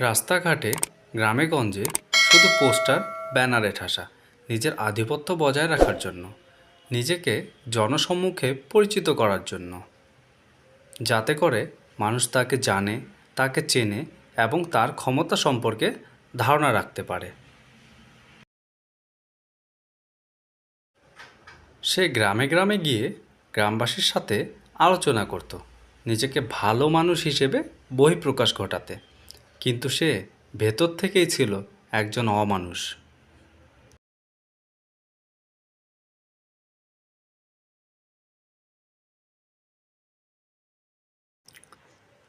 রাস্তাঘাটে গ্রামেগঞ্জে শুধু পোস্টার, ব্যানারে ঠাসা, নিজের আধিপত্য বজায় রাখার জন্য, নিজেকে জনসম্মুখে পরিচিত করার জন্য। যাতে করে মানুষ তাকে জানে, তাকে চেনে এবং তার ক্ষমতা সম্পর্কে ধারণা রাখতে পারে। সে গ্রামে গ্রামে গিয়ে গ্রামবাসীর সাথে আলোচনা করত, নিজেকে ভালো মানুষ হিসেবে বহিঃপ্রকাশ ঘটাতে। কিন্তু সে ভেতর থেকেই ছিল একজন অমানুষ।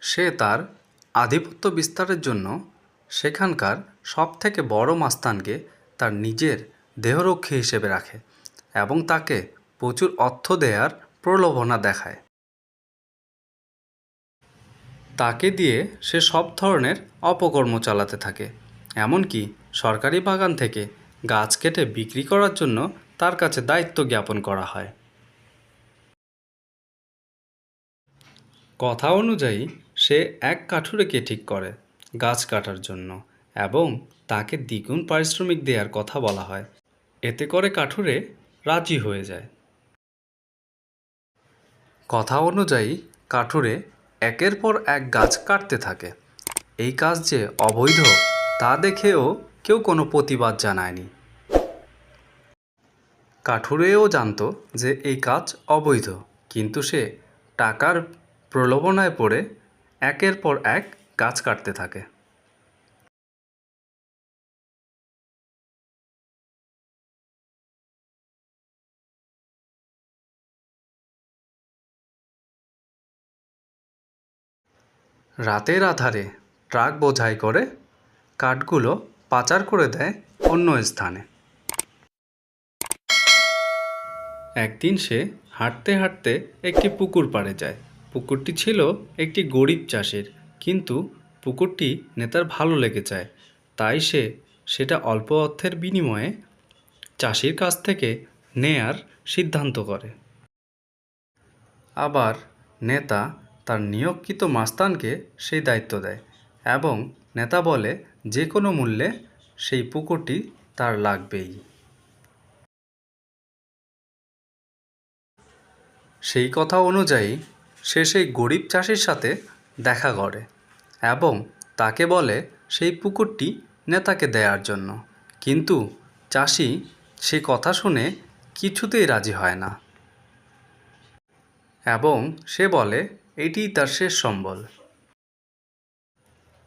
সে তার আধিপত্য বিস্তারের জন্য সেখানকার সবথেকে বড় মাস্তানকে তার নিজের দেহরক্ষী হিসেবে রাখে এবং তাকে প্রচুর অর্থ দেওয়ার প্রলোভনা দেখায়। তাকে দিয়ে সে সব ধরনের অপকর্ম চালাতে থাকে। এমনকি সরকারি বাগান থেকে গাছ কেটে বিক্রি করার জন্য তার কাছে দায়িত্ব জ্ঞাপন করা হয়। কথা অনুযায়ী, সে এক কাঠুরেকে ঠিক করে গাছ কাটার জন্য এবং তাকে দ্বিগুণ পারিশ্রমিক দেওয়ার কথা বলা হয়। এতে করে কাঠুরে রাজি হয়ে যায়। কথা অনুযায়ী, কাঠুরে একের পর এক গাছ কাটতে থাকে। এই কাজ যে অবৈধ, তা দেখেও কেউ কোনো প্রতিবাদ জানায়নি। কাঠুরেও জানত যে এই কাজ অবৈধ, কিন্তু সে টাকার প্রলোভনায় পড়ে একের পর এক গাছ কাটতে থাকে। রাতের আধারে ট্রাক বোঝাই করে কাঠগুলো পাচার করে দেয় অন্য স্থানে। একদিন সে হাঁটতে হাঁটতে একটি পুকুর পাড়ে যায়। পুকুরটি ছিল একটি গরিব চাষের, কিন্তু পুকুরটি নেতার ভালো লেগে যায়। তাই সে সেটা অল্প অর্থের বিনিময়ে চাষির কাছ থেকে নেয়ার সিদ্ধান্ত করে। আবার নেতা তার নিয়োগকৃত মাস্তানকে সেই দায়িত্ব দেয় এবং নেতা বলে যে কোনো মূল্যে সেই পুকুরটি তার লাগবেই। সেই কথা অনুযায়ী সে সেই গরিব চাষির সাথে দেখা করে এবং তাকে বলে সেই পুকুরটি নেতাকে দেওয়ার জন্য। কিন্তু চাষি সে কথা শুনে কিছুতেই রাজি হয় না। এবং সে বলে এটিই তার শেষ সম্বল।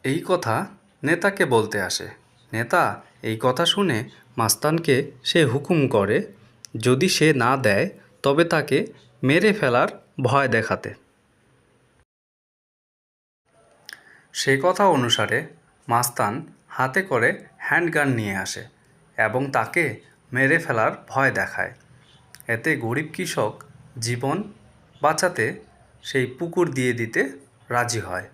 এই কথা নেতাকে বলতে আসে। নেতা এই কথা শুনে মাস্তানকে সে হুকুম করে, যদি সে না দেয়, তবে তাকে মেরে ফেলার ভয় দেখাতে। সে কথা অনুসারে মাস্তান হাতে করে হ্যান্ডগান নিয়ে আসে এবং তাকে মেরে ফেলার ভয় দেখায়। এতে গরিব কৃষক জীবন বাঁচাতে সেই পুকুর দিয়ে দিতে রাজি হয়।